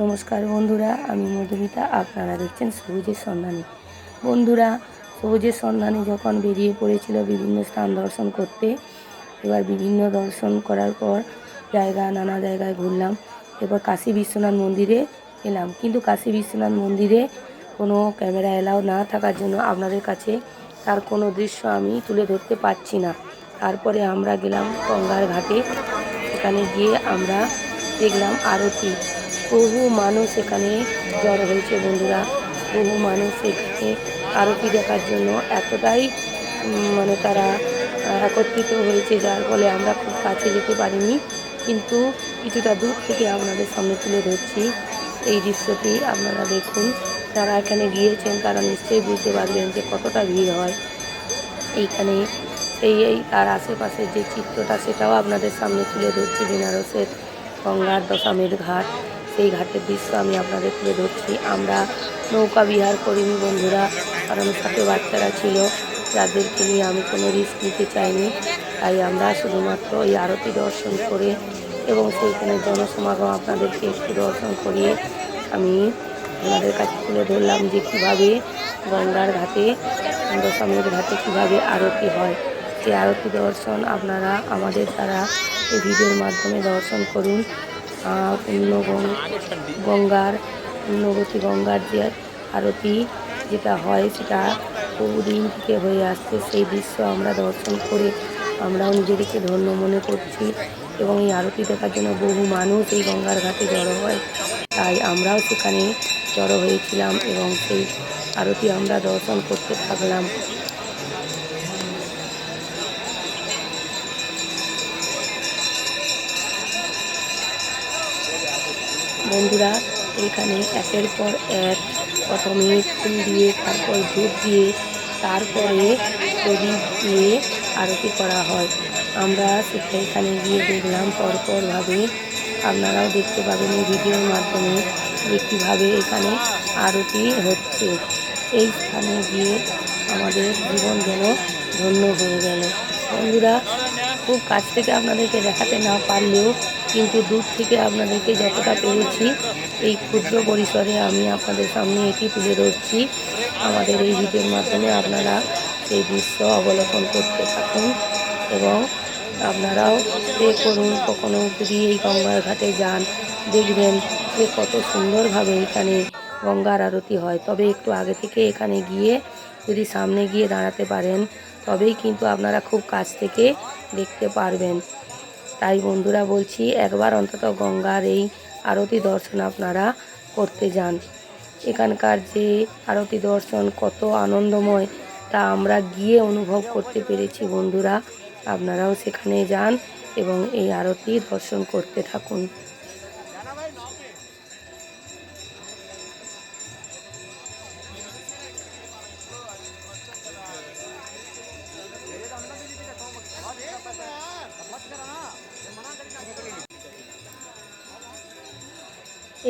নমস্কার বন্ধুরা, আমি মধুমিতা। আপনারা দেখছেন সবুজের সন্ধানে। বন্ধুরা, সবুজের সন্ধানে যখন বেরিয়ে পড়েছিল বিভিন্ন স্থান দর্শন করতে, এবার বিভিন্ন দর্শন করার পর জায়গা, নানা জায়গায় ঘুরলাম। এবার কাশী বিশ্বনাথ মন্দিরে এলাম। কিন্তু কাশী বিশ্বনাথ মন্দিরে কোনো ক্যামেরা এলাও না থাকার জন্য আপনাদের কাছে তার কোনো দৃশ্য আমি তুলে ধরতে পারছি না। তারপরে আমরা গেলাম গঙ্গার ঘাটে। সেখানে গিয়ে আমরা দেখলাম আরতি। বহু মানুষ এখানে জড়ো হয়েছে বন্ধুরা। বহু মানুষ এখানে আরতি দেখার জন্য এতটাই মানে তারা একত্রিত হয়েছে, যার ফলে আমরা খুব কাছে যেতে পারিনি। কিন্তু কিছুটা দূর থেকে আপনাদের সামনে তুলে ধরছি। এই দৃশ্যটি আপনারা দেখুন। যারা এখানে গিয়েছেন তারা নিশ্চয়ই বুঝতে পারবেন যে কতটা ভিড় হয়। এইখানে এই এই তার আশেপাশের যে চিত্রটা, সেটাও আপনাদের সামনে তুলে ধরছি, বেনারসের গঙ্গার দশামের ঘাট। সেই ঘাটের দৃশ্য আমি আপনাদের তুলে ধরছি। আমরা নৌকা বিহার করিনি বন্ধুরা, কারণ সাথে বাচ্চারা ছিল, যাদেরকে নিয়ে আমি কোনো রিস্ক নিতে চাইনি। তাই আমরা শুধুমাত্র এই আরতি দর্শন করে এবং সেইখানে জনসমাগম আপনাদেরকে একটু দর্শন করিয়ে আমি আপনাদের কাছে তুলে ধরলাম যে কীভাবে গঙ্গার ঘাটে, দশমীর ঘাটে কীভাবে আরতি হয়। সেই আরতি দর্শন আপনারা আমাদের দ্বারা এই ভিডিওর মাধ্যমে দর্শন করুন। গঙ্গার পূর্ণবতী গঙ্গার যে আরতি যেটা হয়, সেটা বহুদিন থেকে হয়ে আসছে। সেই দৃশ্য আমরা দর্শন করে আমরাও নিজেদেরকে ধন্য মনে করছি এবং এই আরতি দেখার জন্য বহু মানুষ এই গঙ্গার ঘাটে জড়ো হয়। তাই আমরাও সেখানে জড়ো হয়েছিলাম এবং সেই আরতি আমরা দর্শন করতে থাকলাম। বন্ধুরা, এখানে একের পর এক প্রথমে ফুল দিয়ে, তারপর ধূপ দিয়ে, তারপরে প্রদীপ দিয়ে আরতি করা হয়। আমরা সেটা এখানে গিয়ে দেখলাম পরপরভাবে আপনারাও দেখতে পাবেন এই ভিডিওর মাধ্যমে যে কীভাবে এখানে আরতি হচ্ছে। এই স্থানে গিয়ে আমাদের জীবন যেন ধন্য হয়ে গেল। বন্ধুরা খুব কাছ থেকে আপনাদেরকে দেখাতে না পারলেও কিন্তু দূর থেকে আপনাদেরকে যতটা পেরেছি এই ক্ষুদ্র পরিসরে আমি আপনাদের সামনে এটি তুলে ধরছি। আমাদের এই ভিডিওর মাধ্যমে আপনারা সেই দৃশ্য অবলোকন করতে থাকুন এবং আপনারাও এ করুন, কখনো যদি এই গঙ্গার ঘাটে যান, দেখবেন যে কত সুন্দরভাবে এখানে গঙ্গার আরতি হয়। তবে একটু আগে থেকে এখানে গিয়ে যদি সামনে গিয়ে দাঁড়াতে পারেন, তবেই কিন্তু আপনারা খুব কাছ থেকে দেখতে পারবেন। তাই বন্ধুরা বলছি, একবার অন্তত গঙ্গার এই আরতি দর্শন আপনারা করতে যান। এখানকার যে আরতি দর্শন কত আনন্দময়, তা আমরা গিয়ে অনুভব করতে পেরেছি বন্ধুরা। আপনারাও সেখানে যান এবং এই আরতি দর্শন করতে থাকুন।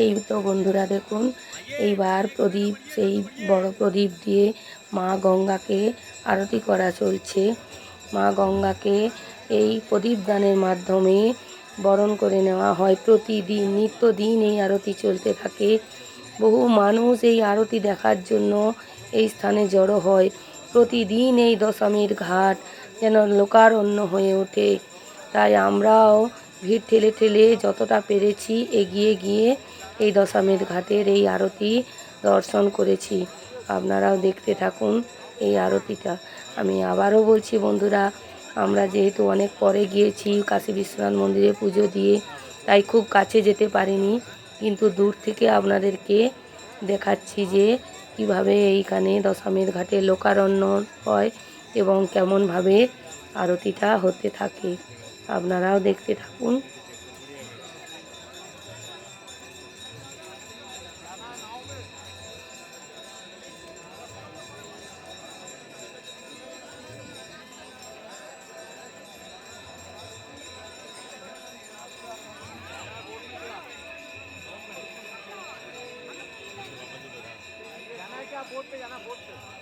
এই তো বন্ধুরা দেখুন, এইবার প্রদীপ, সেই বড় প্রদীপ দিয়ে মা গঙ্গাকে আরতি করা চলছে। মা গঙ্গাকে এই প্রদীপ দানের মাধ্যমে বরণ করে নেওয়া হয়। প্রতিদিন, নিত্যদিন এই আরতি চলতে থাকে। বহু মানুষ এই আরতি দেখার জন্য এই স্থানে জড়ো হয়। প্রতিদিন এই দশমীর ঘাট যেন লোকারণ্য হয়ে ওঠে। তাই আমরাও ভিড় ঠেলে ঠেলে যতটা পেরেছি এগিয়ে গিয়ে এই দশমীর ঘাটের এই আরতি দর্শন করেছি। আপনারাও দেখতে থাকুন এই আরতিটা। আমি আবারও বলছি বন্ধুরা, আমরা যেহেতু অনেক পরে গিয়েছি কাশী বিশ্বনাথ মন্দিরে পুজো দিয়ে, তাই খুব কাছে যেতে পারিনি। কিন্তু দূর থেকে আপনাদেরকে দেখাচ্ছি যে কীভাবে এইখানে দশমীর ঘাটে লোকারণ্য হয় এবং কেমনভাবে আরতিটা হতে থাকে। अपनाराओ देखते थकूँ बोर्ड पे जाना बोर्ड पे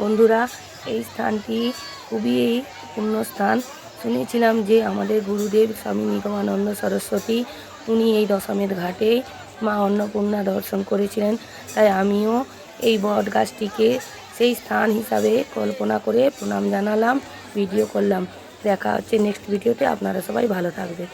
বন্ধুরা, এই স্থানটি খুবই পূর্ণ স্থান। শুনেছিলাম যে আমাদের গুরুদেব স্বামী নিগমানন্দ সরস্বতী, উনি এই দশমের ঘাটে মা অন্নপূর্ণা দর্শন করেছিলেন। তাই আমিও এই বট গাছটিকে সেই স্থান হিসাবে কল্পনা করে প্রণাম জানালাম, ভিডিও করলাম। দেখা হচ্ছে নেক্সট ভিডিওতে। আপনারা সবাই ভালো থাকবেন।